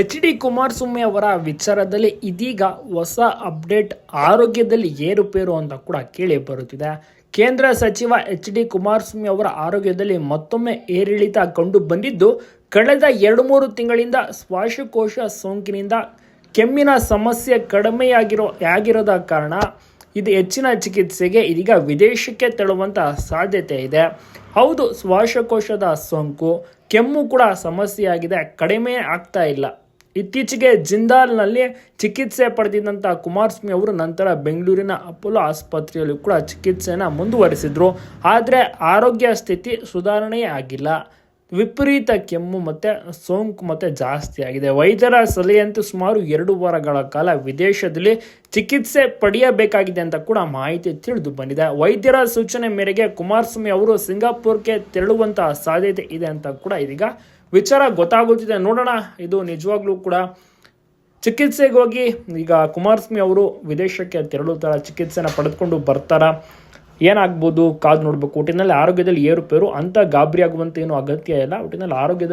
H D Kumaraswamy ಅವರ ವಿಚಾರದಲ್ಲಿ ಇದೀಗ ಹೊಸ ಅಪ್ಡೇಟ್ ಆರೋಗ್ಯದಲ್ಲಿ ಏರುಪೇರು ಅಂತ ಕೂಡ ಕೇಳಿ ಬರುತ್ತಿದೆ. ಕೇಂದ್ರ ಸಚಿವ ಎಚ್ ಡಿ ಕುಮಾರಸ್ವಾಮಿ ಅವರ ಆರೋಗ್ಯದಲ್ಲಿ ಮತ್ತೊಮ್ಮೆ ಏರಿಳಿತ ಕಂಡು ಬಂದಿದ್ದು, ಕಳೆದ ಎರಡು ಮೂರು ತಿಂಗಳಿಂದ ಶ್ವಾಸಕೋಶ ಸೋಂಕಿನಿಂದ ಕೆಮ್ಮಿನ ಸಮಸ್ಯೆ ಕಡಿಮೆಯಾಗಿರೋ, ಆಗಿರೋದ ಕಾರಣ ಇದು ಹೆಚ್ಚಿನ ಚಿಕಿತ್ಸೆಗೆ ಇದೀಗ ವಿದೇಶಕ್ಕೆ ತೆರಳುವಂತ ಸಾಧ್ಯತೆ ಇದೆ. ಹೌದು, ಶ್ವಾಸಕೋಶದ ಸೋಂಕು, ಕೆಮ್ಮು ಕೂಡ ಸಮಸ್ಯೆಯಾಗಿದೆ. ಕಡಿಮೆ ಆಗ್ತಾ ಇಲ್ಲ. ಇತ್ತೀಚೆಗೆ ಜಿಂದಾಲ್ನಲ್ಲಿ ಚಿಕಿತ್ಸೆ ಪಡೆದಿದ್ದಂಥ ಕುಮಾರಸ್ವಾಮಿ ಅವರು ನಂತರ ಬೆಂಗಳೂರಿನ ಅಪೋಲೋ ಆಸ್ಪತ್ರೆಯಲ್ಲಿ ಕೂಡ ಚಿಕಿತ್ಸೆಯನ್ನು ಮುಂದುವರೆಸಿದರು. ಆದರೆ ಆರೋಗ್ಯ ಸ್ಥಿತಿ ಸುಧಾರಣೆಯೇ ಆಗಿಲ್ಲ. ವಿಪರೀತ ಕೆಮ್ಮು ಮತ್ತು ಸೋಂಕು ಮತ್ತು ಜಾಸ್ತಿ ಆಗಿದೆ. ವೈದ್ಯರ ಸಲಹೆಯಂತೆ ಸುಮಾರು ಎರಡು ವಾರಗಳ ಕಾಲ ವಿದೇಶದಲ್ಲಿ ಚಿಕಿತ್ಸೆ ಪಡೆಯಬೇಕಾಗಿದೆ ಅಂತ ಕೂಡ ಮಾಹಿತಿ ತಿಳಿದು ಬಂದಿದೆ. ವೈದ್ಯರ ಸೂಚನೆ ಮೇರೆಗೆ ಕುಮಾರಸ್ವಾಮಿ ಅವರು ಸಿಂಗಾಪುರ್ಗೆ ತೆರಳುವಂತಹ ಸಾಧ್ಯತೆ ಇದೆ ಅಂತ ಕೂಡ ಇದೀಗ ವಿಚಾರ ಗೊತ್ತಾಗುತ್ತಿದೆ ನೋಡೋಣ. ಇದು ನಿಜವಾಗ್ಲೂ ಕೂಡ ಚಿಕಿತ್ಸೆಗೆ ಹೋಗಿ ಈಗ ಕುಮಾರಸ್ವಾಮಿ ಅವರು ವಿದೇಶಕ್ಕೆ ತೆರಳುತ್ತಾರ? ಚಿಕಿತ್ಸೆನ ಪಡೆದುಕೊಂಡು ಬರ್ತಾರ? ಏನಾಗ್ಬೋದು? ಕಾದು ನೋಡಬೇಕು. ಒಟ್ಟಿನಲ್ಲಿ ಆರೋಗ್ಯದಲ್ಲಿ ಏರುಪೇರು, ಅಂತ ಗಾಬರಿ ಆಗುವಂತ ಏನು ಅಗತ್ಯ ಇಲ್ಲ. ಒಟ್ಟಿನಲ್ಲಿ ಆರೋಗ್ಯದಲ್ಲಿ